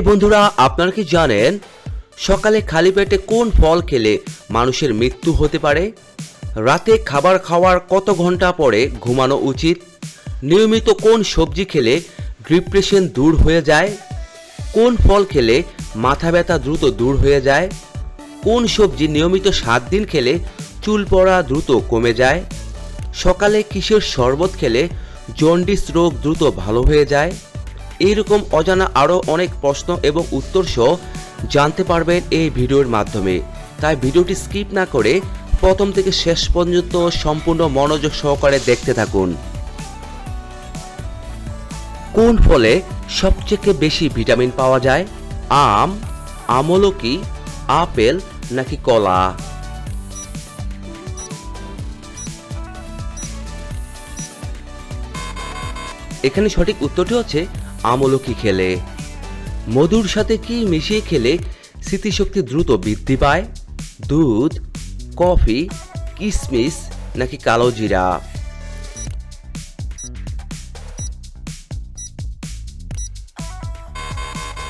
এই বন্ধুরা, আপনারা কি জানেন সকালে খালি পেটে কোন ফল খেলে মানুষের মৃত্যু হতে পারে? রাতে খাবার খাওয়ার কত ঘণ্টা পরে ঘুমানো উচিত? নিয়মিত কোন সবজি খেলে ডিপ্রেশন দূর হয়ে যায়? কোন ফল খেলে মাথা ব্যথা দ্রুত দূর হয়ে যায়? কোন সবজি নিয়মিত সাত দিন খেলে চুল পড়া দ্রুত কমে যায়? সকালে কিসের শরবত খেলে জন্ডিস রোগ দ্রুত ভালো হয়ে যায়? এইরকম অজানা আরও অনেক প্রশ্ন এবং উত্তর সহ জানতে পারবেন এই ভিডিওর মাধ্যমে। তাই ভিডিওটি স্কিপ না করে প্রথম থেকে শেষ পর্যন্ত সম্পূর্ণ মনোযোগ সহকারে দেখতে থাকুন। কোন ফলে সবচেয়ে বেশি ভিটামিন পাওয়া যায়? আম, আমলকি, আপেল নাকি কলা? এখানে সঠিক উত্তরটি হচ্ছে আমলকি খেলে। মধুর সাথে কি মিশিয়ে খেলে স্মৃতিশক্তি দ্রুত বৃদ্ধি পায়? দুধ, কফি কিশমিশ নাকি কালো জিরা?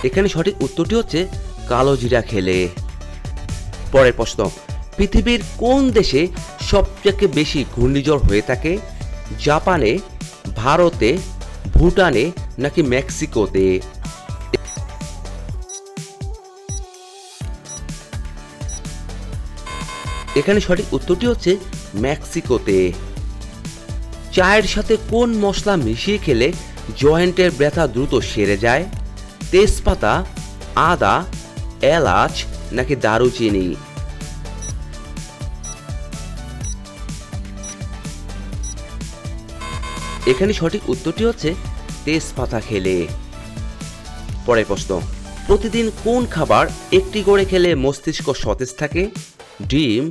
এখানে সঠিক উত্তরটি হচ্ছে কালো জিরা খেলে। পরের প্রশ্ন, পৃথিবীর কোন দেশে সবথেকে বেশি ঘূর্ণিঝড় হয়ে থাকে? জাপানে, ভারতে, ভুটানে নাকি মেক্সিকোতে? এখানে সঠিক উত্তরটি হচ্ছে মেক্সিকোতে। চায়ের সাথে কোন মশলা মিশিয়ে খেলে জয়েন্টের ব্যথা দ্রুত সেরে যায়? তেজপাতা, আদা, এলাচ নাকি দারুচিনি? এখানে সঠিক উত্তরটি হচ্ছে তেজপাতা খেলে। পরের প্রশ্ন, প্রতিদিন কোন খাবার একটি করে খেলে মস্তিষ্ক সতেজ থাকে? ডিম,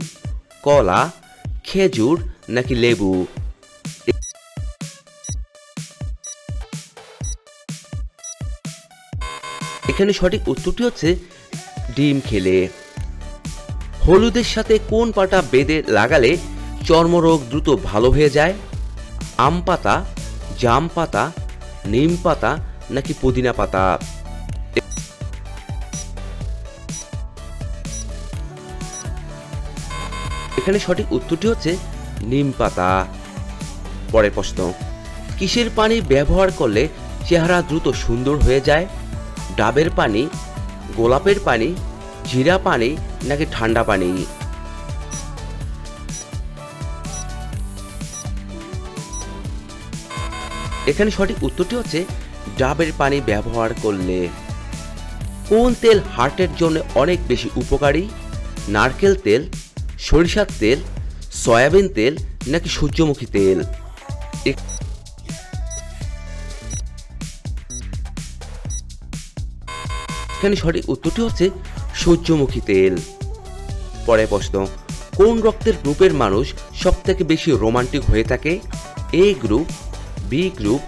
কলা, খেজুর নাকি লেবু? এখানে সঠিক উত্তরটি হচ্ছে ডিম খেলে। হলুদের সাথে কোন পাটা বেঁধে লাগালে চর্মরোগ দ্রুত ভালো হয়ে যায়? আম পাতা, জাম পাতা নিম পাতা নাকি পুদিনা পাতা? এখানে সঠিক উত্তরটি হচ্ছে নিম পাতা। পরের প্রশ্ন, কিসের পানি ব্যবহার করলে চেহারা দ্রুত সুন্দর হয়ে যায়? ডাবের পানি, গোলাপের পানি, জিরা পানি নাকি ঠান্ডা পানি? এখানে সঠিক উত্তরটি হচ্ছে ডাবের পানি ব্যবহার করলে কোন তেল হার্টের জন্য অনেক বেশি উপকারী? নারকেল তেল, সরিষার তেল, সয়াবিন তেল নাকি সূর্যমুখী তেল? এখানে সঠিক উত্তরটি হচ্ছে সূর্যমুখী তেল। পরে প্রশ্ন, কোন রক্তের গ্রুপের মানুষ সব থেকে বেশি রোমান্টিক হয়ে থাকে? A group B group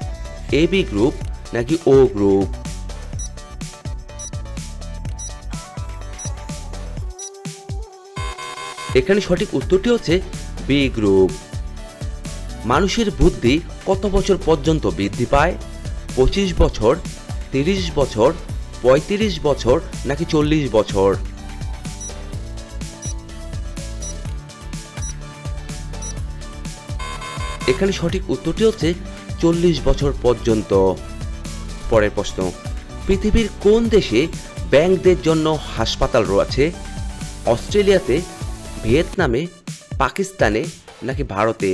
A B group নাকি ও গ্রুপ এখানে সঠিক উত্তরটি হচ্ছে বি গ্রুপ মানুষের বুদ্ধি কত বছর পর্যন্ত বৃদ্ধি পায়? পঁচিশ বছর, তিরিশ বছর, পঁয়ত্রিশ বছর, নাকি চল্লিশ বছর? এখানে সঠিক উত্তরটি হচ্ছে চল্লিশ বছর পর্যন্ত? পরের প্রশ্ন, পৃথিবীর কোন দেশে ব্যাংকদের জন্য হাসপাতাল রয়েছে? অস্ট্রেলিয়াতে, ভিয়েতনামে, পাকিস্তানে নাকি ভারতে?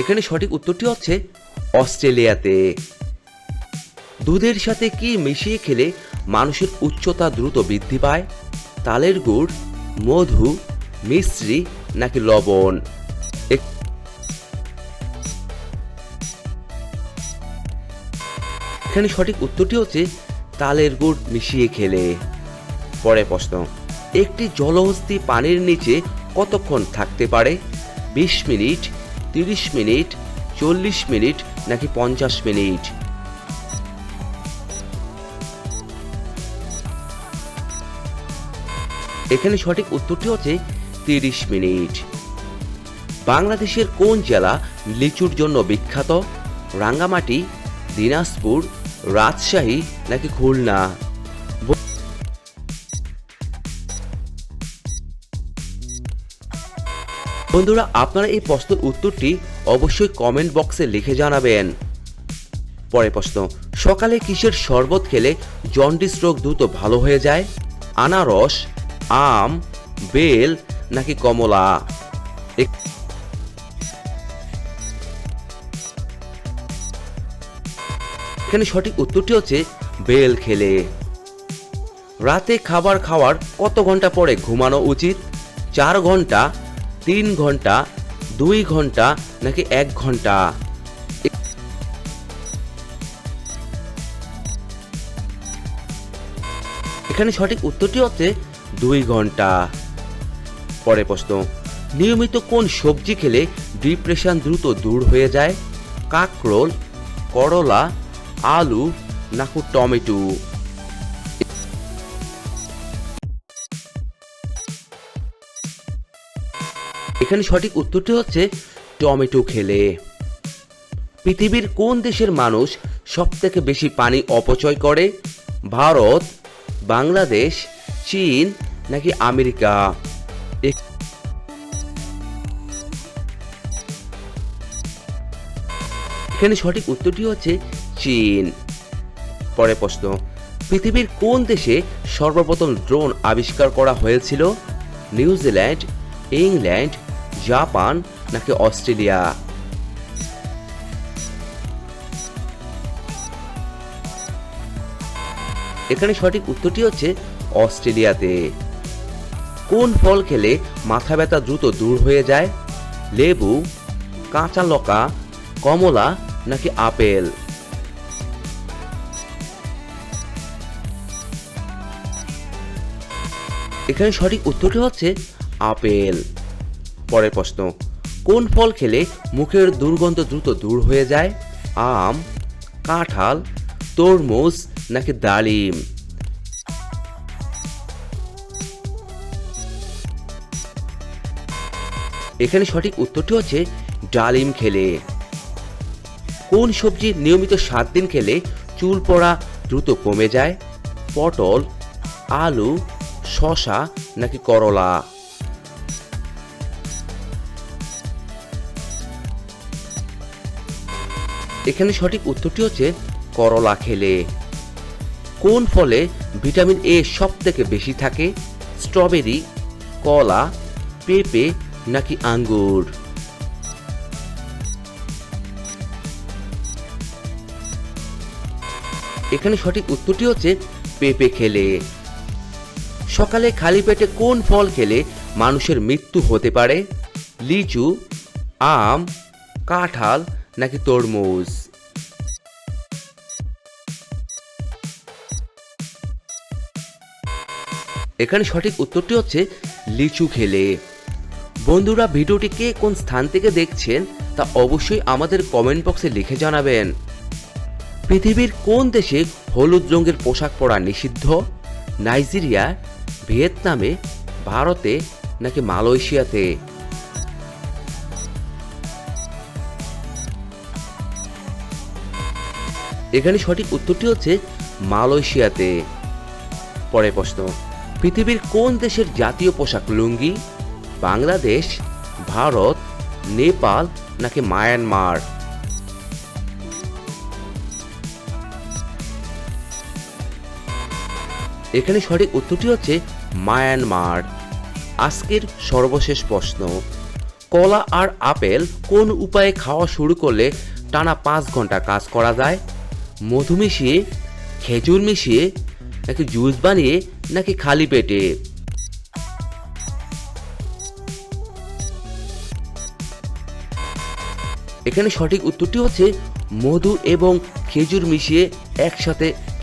এখানে সঠিক উত্তরটি হচ্ছে অস্ট্রেলিয়াতে। দুধের সাথে কি মিশিয়ে খেলে মানুষের উচ্চতা দ্রুত বৃদ্ধি পায়? তালের গুড়, মধু মিশ্রি নাকি লবণ? এখানে সঠিক উত্তরটি হচ্ছে তালের গুড় মিশিয়ে খেলে। পরে প্রশ্ন, একটি জলহস্তি পানির নিচে কতক্ষণ থাকতে পারে? বিশ মিনিট, তিরিশ মিনিট, চল্লিশ মিনিট নাকি পঞ্চাশ মিনিট? এখানে সঠিক উত্তরটি হচ্ছে তিরিশ মিনিট। বাংলাদেশের কোন জেলা লিচুর জন্য বিখ্যাত? রাঙ্গামাটি, দিনাজপুর, রাজশাহী নাকি খুলনা? বন্ধুরা, আপনারা এই প্রশ্নের উত্তরটি অবশ্যই কমেন্ট বক্সে লিখে জানাবেন। পরে প্রশ্ন, সকালে কিসের শরবত খেলে জন্ডিস রোগ দ্রুত ভালো হয়ে যায়? আনারস, আম, বেল নাকি কমলা? এখানে সঠিক উত্তরটি হচ্ছে বেল খেলে। রাতে খাবার খাওয়ার কত ঘণ্টা পরে ঘুমানো উচিত? চার ঘণ্টা, তিন ঘণ্টা, দুই ঘণ্টা, নাকি এক ঘণ্টা? এখানে সঠিক উত্তরটি হচ্ছে দুই ঘণ্টা। পরে প্রশ্ন, নিয়মিত কোন সবজি খেলে ডিপ্রেশন দ্রুত দূর হয়ে যায়? কাকরোল, করলা, আলু, নাকু টমেটো। এখানে সঠিক উত্তরটি হচ্ছে টমেটো খেলে। পৃথিবীর কোন দেশের মানুষ সব থেকে বেশি পানি অপচয় করে? ভারত, বাংলাদেশ, চীন নাকি আমেরিকা? এখানে সঠিক উত্তরটি হচ্ছে চীন। পরে প্রশ্ন, পৃথিবীর কোন দেশে সর্বপ্রথম ড্রোন আবিষ্কার করা হয়েছিল? নিউজিল্যান্ড ইংল্যান্ড, জাপান নাকি অস্ট্রেলিয়া? এখানে সঠিক উত্তরটি হচ্ছে অস্ট্রেলিয়াতে। কোন ফল খেলে মাথা ব্যথা দ্রুত দূর হয়ে যায়? লেবু, কাঁচা লকা কমলা নাকি আপেল? এখানে সঠিক উত্তরটি হচ্ছে আপেল। পরের প্রশ্ন, কোন ফল খেলে মুখের দুর্গন্ধ দ্রুত দূর হয়ে যায়? আম, কাঁঠাল, তরমুজ নাকি ডালিম? এখানে সঠিক উত্তরটি হচ্ছে ডালিম খেলে। কোন সবজি নিয়মিত সাত দিন খেলে চুল পড়া দ্রুত কমে যায়? পটল, আলু শশা নাকি করলা? এখানে সঠিক উত্তরটি হচ্ছে করলা খেলে। কোন ফলে ভিটামিন এ সব থেকে বেশি থাকে? স্ট্রবেরি, কলা, পেঁপে নাকি আঙ্গুর? এখানে সঠিক উত্তরটি হচ্ছে পেঁপে খেলে। সকালে খালি পেটে কোন ফল খেলে মানুষের মৃত্যু হতে পারে? লিচু, আম, কাঁঠাল নাকি তরমুজ? এখানে সঠিক উত্তরটি হচ্ছে লিচু খেলে। বন্ধুরা ভিডিওটি কে কোন স্থান থেকে দেখছেন তা অবশ্যই আমাদের কমেন্ট বক্সে লিখে জানাবেন। পৃথিবীর কোন দেশে হলুদ রঙের পোশাক পরা নিষিদ্ধ? নাইজেরিয়া, ভিয়েতনামে, ভারতে, নাকি মালয়েশিয়াতে? এখানে সঠিক উত্তরটি হচ্ছে মালয়েশিয়াতে। পরে প্রশ্ন, পৃথিবীর কোন দেশের জাতীয় পোশাক লুঙ্গি? বাংলাদেশ, ভারত, নেপাল, নাকি মায়ানমার? এখানে সঠিক উত্তরটি হচ্ছে মায়ানমার। আজকের সর্বশেষ প্রশ্ন, কলা আর আপেল কোন উপায়ে খাওয়া শুরু করলে টানা পাঁচ ঘণ্টা কাজ করা যায়? মধু মিশিয়ে, খেজুর মিশিয়ে, নাকি জুস বানিয়ে, নাকি খালি পেটে? এখানে সঠিক উত্তরটি হচ্ছে মধু এবং খেজুর মিশিয়ে একসাথে